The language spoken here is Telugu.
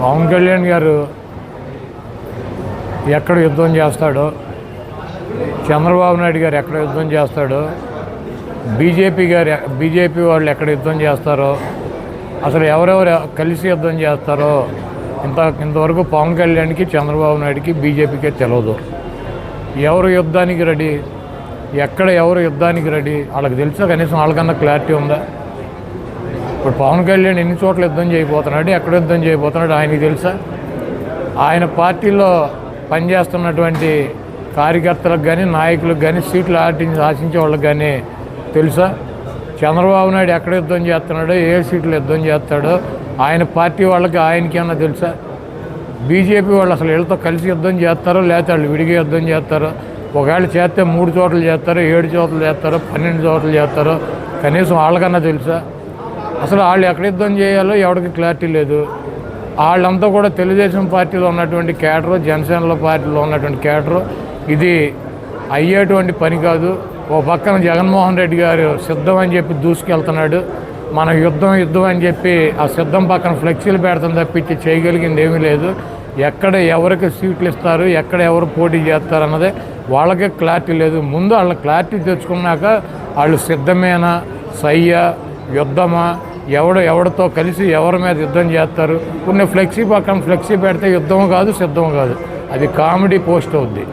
పవన్ కళ్యాణ్ గారు ఎక్కడ యుద్ధం చేస్తాడో చంద్రబాబు నాయుడు గారు ఎక్కడ యుద్ధం చేస్తాడో బీజేపీ గారు బీజేపీ వాళ్ళు ఎక్కడ యుద్ధం చేస్తారో అసలు ఎవరెవరు కలిసి యుద్ధం చేస్తారో ఇంత ఇంతవరకు పవన్ కళ్యాణ్కి చంద్రబాబు నాయుడుకి బీజేపీకే తెలియదు ఎవరు యుద్ధానికి రెడీ? ఎక్కడ ఎవరు యుద్ధానికి రెడీ? వాళ్ళకి తెలుసా? కనీసం వాళ్ళకన్నా క్లారిటీ ఉందా? ఇప్పుడు పవన్ కళ్యాణ్ ఎన్ని చోట్ల యుద్ధం చేయబోతున్నాడు ఎక్కడ యుద్ధం చేయబోతున్నాడు ఆయనకి తెలుసా? ఆయన పార్టీలో పనిచేస్తున్నటువంటి కార్యకర్తలకు కానీ నాయకులకు కానీ సీట్లు ఆటించి ఆశించే వాళ్ళకి కానీ తెలుసా? చంద్రబాబు నాయుడు ఎక్కడ యుద్ధం చేస్తున్నాడో ఏ సీట్లు యుద్ధం చేస్తాడో ఆయన పార్టీ వాళ్ళకి ఆయనకేమన్నా తెలుసా? బీజేపీ వాళ్ళు అసలు వీళ్ళతో కలిసి యుద్ధం చేస్తారో లేకపోతే వాళ్ళు విడిగా యుద్ధం చేస్తారో ఒకవేళ చేస్తే మూడు చోట్ల చేస్తారో ఏడు చోట్ల చేస్తారో పన్నెండు చోట్ల చేస్తారో కనీసం వాళ్ళకన్నా తెలుసా? అసలు వాళ్ళు ఎక్కడ యుద్ధం చేయాలో ఎవరికి క్లారిటీ లేదు. వాళ్ళంతా కూడా తెలుగుదేశం పార్టీలో ఉన్నటువంటి కేటరు జనసేనలో పార్టీలో ఉన్నటువంటి కేటరు ఇది అయ్యేటువంటి పని కాదు. ఓ పక్కన జగన్మోహన్ రెడ్డి గారు సిద్ధం అని చెప్పి దూసుకెళ్తున్నాడు. మన యుద్ధం యుద్ధం అని చెప్పి ఆ సిద్ధం పక్కన ఫ్లెక్సీలు పెడతాం తప్పించి చేయగలిగింది ఏమీ లేదు. ఎక్కడ ఎవరికి సీట్లు ఇస్తారు ఎక్కడ ఎవరు పోటీ చేస్తారు అన్నదే వాళ్ళకే క్లారిటీ లేదు. ముందు వాళ్ళ క్లారిటీ తెచ్చుకున్నాక వాళ్ళు సిద్ధమేనా సయ్యా యుద్ధమా ఎవడు ఎవడితో కలిసి ఎవరి మీద యుద్ధం చేస్తారు? కొన్ని ఫ్లెక్సీ పక్కన ఫ్లెక్సీ పెడితే యుద్ధం కాదు సిద్ధం కాదు. అది కామెడీ పోస్ట్ అవుద్ది.